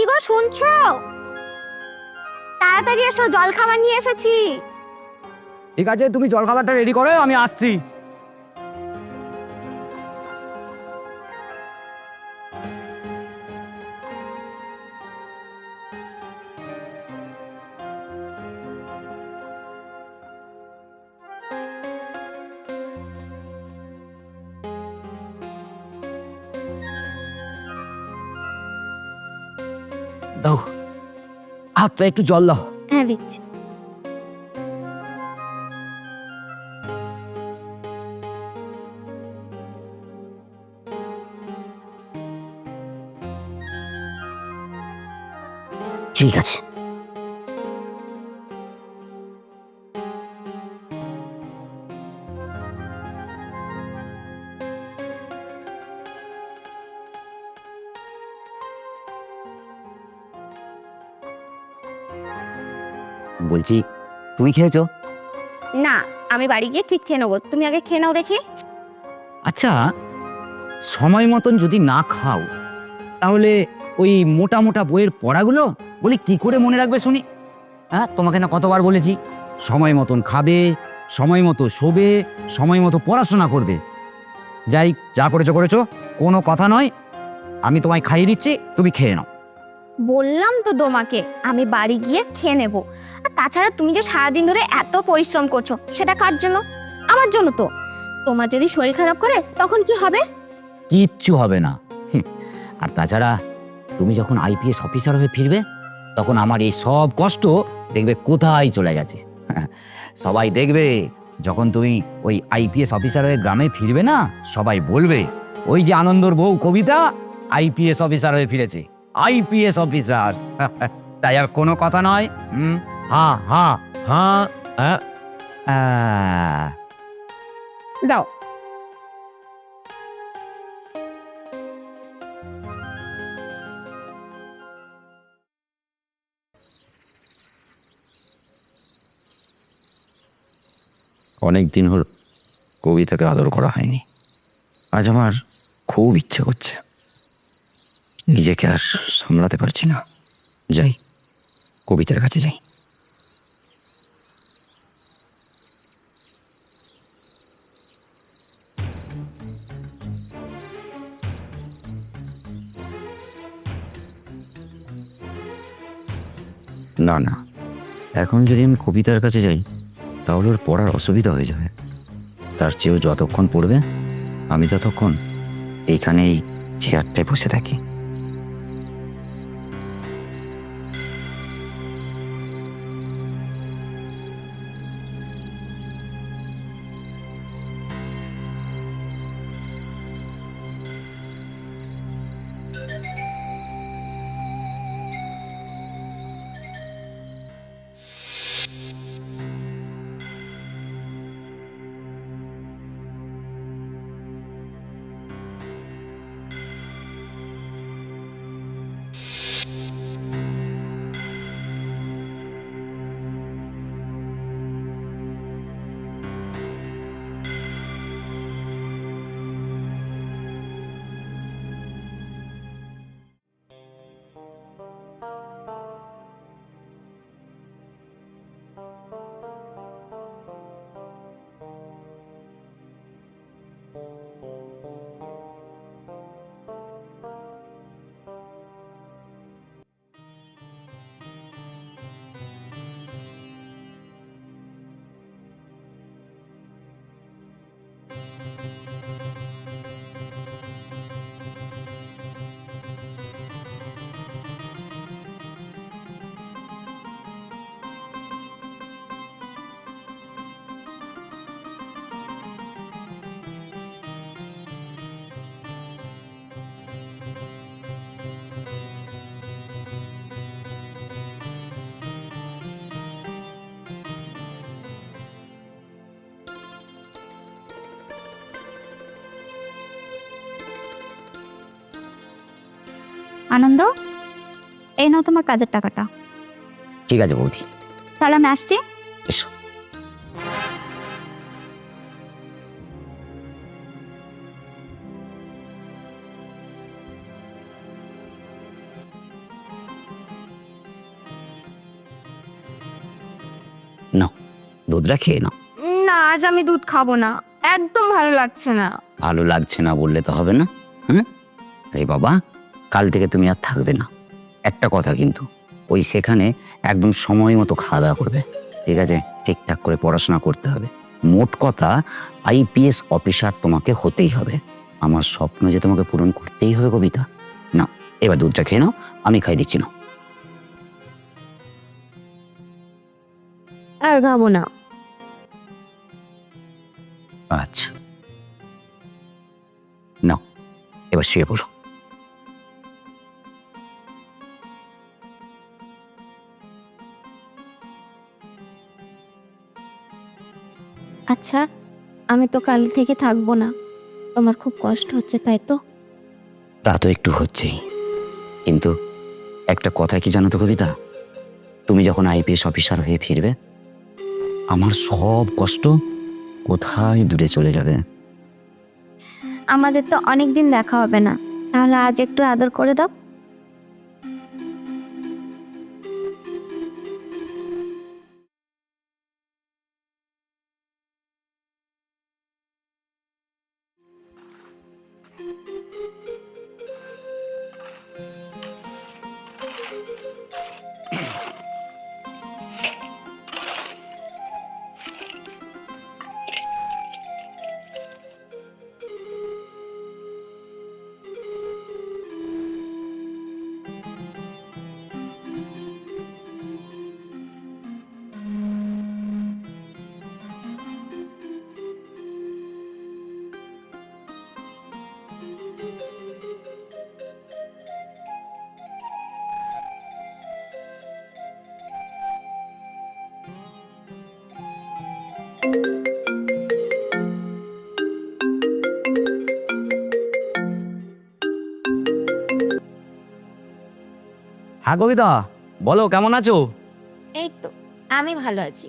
কি গো শুনছো? তাড়াতাড়ি এসো জল খাবার নিয়ে এসেছি। ঠিক আছে, তুমি জলখাবারটা রেডি করো, আমি আসছি। দাও। আচ্ছা একটু জল দাও। হ্যাঁ দিচ্ছি। ঠিক আছে। বলছি তুমি খেয়েছো? না আমি বাড়ি গিয়ে ঠিক খেয়ে নেব। তুমি আগে খেয়ে নাও দেখি। আচ্ছা সময় মতন যদি না খাও তাহলে ওই মোটা মোটা বইয়ের পড়াগুলো বলি কি করে মনে রাখবে শুনি? হ্যাঁ তোমাকে না কতবার বলেছি সময় মতন খাবে সময় মতো শোবে সময় মতো পড়াশোনা করবে। যাই যা করেছ করেছ কোনো কথা নয় আমি তোমায় খাইয়ে দিচ্ছি তুমি খেয়ে নাও। বললাম তো তোমাকে, আমি বাড়ি গিয়ে খেয়ে নেব। আর তাছাড়া তুমি যে সারাদিন ধরে এত পরিশ্রম করছ, সেটা কার জন্য? আমার জন্য তো। তোমার যদি শরীর খারাপ করে, তখন কি হবে? কিচ্ছু হবে না। আর তাছাড়া তুমি যখন আইপিএস অফিসার হয়ে ফিরবে, তখন আমার এই সব কষ্ট দেখবে কোথায় চলে গেছে। সবাই দেখবে, যখন তুমি ওই আইপিএস অফিসার হয়ে গ্রামে ফিরবে না, সবাই বলবে, ওই যে আনন্দর বউ কবিতা আইপিএস অফিসার হয়ে ফিরেছে। IPS officer. তাই আর কোনো কথা নয়। হুম? হ্যাঁ হ্যাঁ হ্যাঁ। হ্যাঁ দাও। অনেক দিন হল কবিতাকে আদর করা হয়নি। আজ আমার খুব ইচ্ছে করছে। নিজেকে আর সামলাতে পারছি না। যাই, কবিতার কাছে যাই। না না, এখন যদি আমি কবিতার কাছে যাই, তাহলে ওর পড়ার অসুবিধা হয়ে যাবে। তার চেয়েও যতক্ষণ পড়বে, আমি ততক্ষণ এইখানেই চেয়ারটায় বসে থাকি। আনন্দ? এই নাও তোমার কাজের টাকাটা। ঠিক আছে বৌদি। তাহলে আমি আসছি। এসো। নাও দুধটা খেয়ে নাও। না আজ আমি দুধ খাব না। একদম ভালো লাগছে না। ভালো লাগছে না বললে তো হবে না হ্যাঁ? আরে বাবা কাল থেকে তুমি আর থাকবে না। একটা কথা কিন্তু ওই সেখানে একদম সময় মতো খাওয়া দাওয়া করবে। ঠিক আছে? ঠিকঠাক করে পড়াশোনা করতে হবে। মোট কথা আইপিএস অফিসার তোমাকে হতেই হবে। আমার স্বপ্ন যে তোমাকে পূরণ করতেই হবে কবিতা। না এবার দুধটা খেয়ে নাও আমি খাই দিচ্ছি না আর খাব না। আচ্ছা। নাও এবার শুয়ে পড়ো। আচ্ছা আমি তো কাল থেকে থাকব না। তোমার খুব কষ্ট হচ্ছে তাই তো? তা তো একটু হচ্ছেই। কিন্তু একটা কথা কি জানো তো কবিতা? তুমি যখন আইপিএস অফিসার হয়ে ফিরবে আমার সব কষ্ট কোথায় দূরে চলে যাবে? আমাদের তো অনেক দিন দেখা হবে না। তাহলে আজ একটু আদর করে দাও। হ্যাঁ কবিতা বলো কেমন আছো? এই তো আমি ভালো আছি।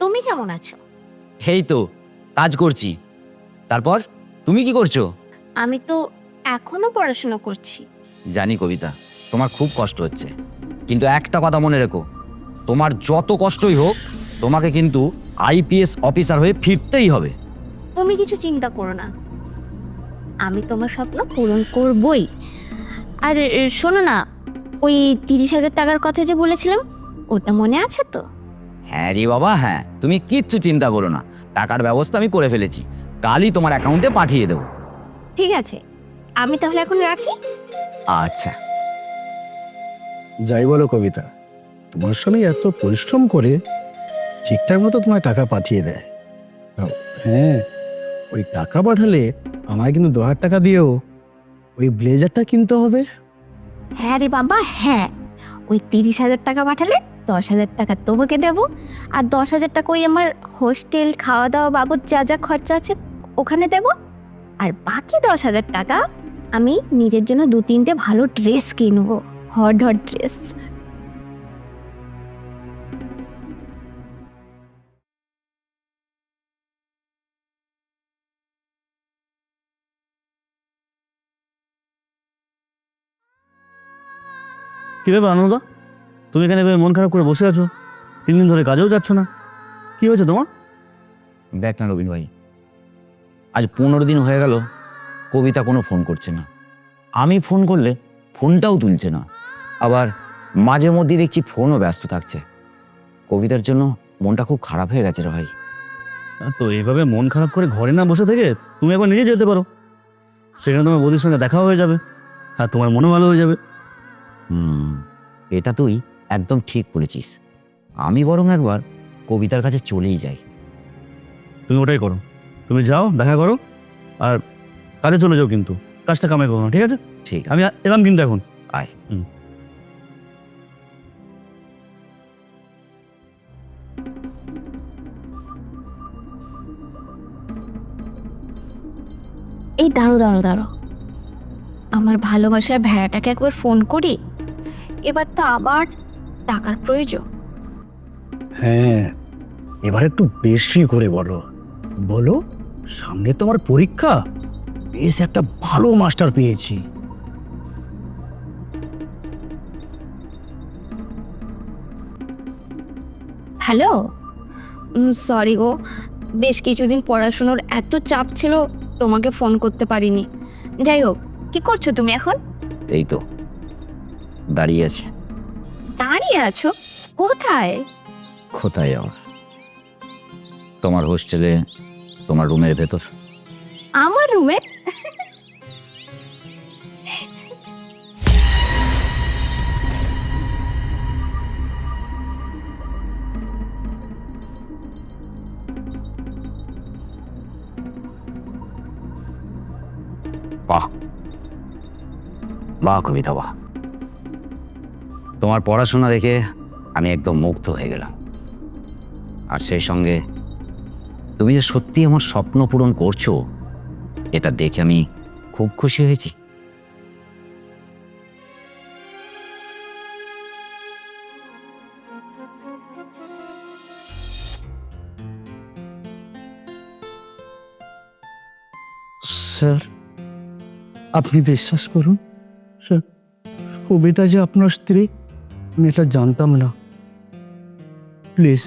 তুমি কেমন আছো? এই তো কাজ করছি। তারপর তুমি কি করছ? আমি তো এখনও পড়াশোনা করছি। জানি কবিতা তোমার খুব কষ্ট হচ্ছে। কিন্তু একটা কথা মনে রেখো তোমার যত কষ্টই হোক তোমাকে কিন্তু আইপিএস অফিসার হয়ে ফিরতেই হবে। তুমি কিছু চিন্তা করো না। আমি তোমার স্বপ্ন পূরণ করবই। আর শোনো না ওই তিরিশ হাজার টাকার কথা যে বলেছিলাম ওটা মনে আছে তো? হ্যাঁ রে বাবা হ্যাঁ। তুমি কিচ্ছু চিন্তা করো না। টাকার ব্যবস্থা আমি করে ফেলেছি। কালই তোমার অ্যাকাউন্টে পাঠিয়ে দেবো। ঠিক আছে। আমি তাহলে এখন রাখি? আচ্ছা। যাই বলো কবিতা তোমার স্বামী এত পরিশ্রম করে ঠিকঠাক মতো তোমায় টাকা পাঠিয়ে দেয়। হ্যাঁ ওই টাকা পাঠালে আমায় কিন্তু দু হাজার টাকা দিয়েও ওই ব্লেজারটা কিনতে হবে। হ্যাঁ রে বাবা হ্যাঁ। ওই তিরিশ হাজার টাকা পাঠালে দশ হাজার টাকা তোমাকে দেব। আর দশ হাজার টাকা ওই আমার হোস্টেল খাওয়া দাওয়া বাবদ যা যা খরচা আছে ওখানে দেব। আর বাকি দশ হাজার টাকা আমি নিজের জন্য দু তিনটে ভালো ড্রেস কিনবো হট হট ড্রেস কী ব্যাপার আনন্দা? তুমি এখানে এভাবে মন খারাপ করে বসে আছো? তিন দিন ধরে কাজেও যাচ্ছ না। কি হয়েছে তোমার? দেখ না রবীন ভাই আজ পনেরো দিন হয়ে গেল কবিতা কোনো ফোন করছে না। আমি ফোন করলে ফোনটাও তুলছে না। আবার মাঝে মধ্যে দেখছি ফোনও ব্যস্ত থাকছে। কবিতার জন্য মনটা খুব খারাপ হয়ে গেছে রে ভাই। তো এইভাবে মন খারাপ করে ঘরে না বসে থেকে তুমি একবার নিজে যেতে পারো। সেখানে তোমার বৌদির সঙ্গে দেখা হয়ে যাবে আর তোমার মনও ভালো হয়ে যাবে। হুম এটা তুই একদম ঠিক বলেছিস আমি বরং একবার কবিতার কাছে চলেই যাই। তুমি ওটাই করো। তুমি যাও দেখা করো আর কাজে চলে যাও কিন্তু। কাজটা কামাই করো না ঠিক আছে? ঠিক আমি এলাম কিন্তু এখন। আয়। হুম। এই দাঁড়ো দাঁড়ো দাঁড়ো। আমার ভালোবাসার ভেড়াটাকে একবার ফোন করি? এবার তো আবার টাকার প্রয়োজন। হ্যাঁ এবার একটু বেশি করে বলো। বলো সামনে তোমার পরীক্ষা? বেশ একটা ভালো মাস্টার পেয়েছি। হ্যালো? সরি গো বেশ কিছুদিন পড়াশুনোর এত চাপ ছিল তোমাকে ফোন করতে পারিনি। যাই হোক কি করছ তুমি এখন? এই তো দাঁড়িয়ে আছে। দাঁড়িয়ে আছো? কোথায়? কোথায় আমার? তোমার হোস্টেলে তোমার রুমের ভেতর। আমার রুমে? বাহ। বাহ কবিতা বাহ। তোমার পড়াশোনা দেখে আমি একদম মুগ্ধ হয়ে গেলাম। আর সেই সঙ্গে তুমি যে সত্যি আমার স্বপ্ন পূরণ করছ, এটা দেখে আমি খুব খুশি হয়েছি। স্যার, আপনি বিশ্বাস করুন, স্যার, কবিতা যে আপনার স্ত্রী আমি এটা জানতাম না। প্লিজ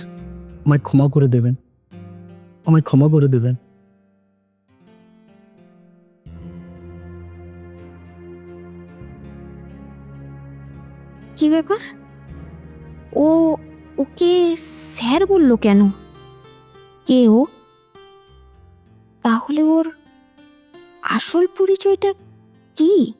আমায় ক্ষমা করে দেবেন। আমায় ক্ষমা করে দেবেন। কি ব্যাপার? ও, ওকে স্যার বলল কেন? কে ও? তাহলে ওর আসল পরিচয়টা কি?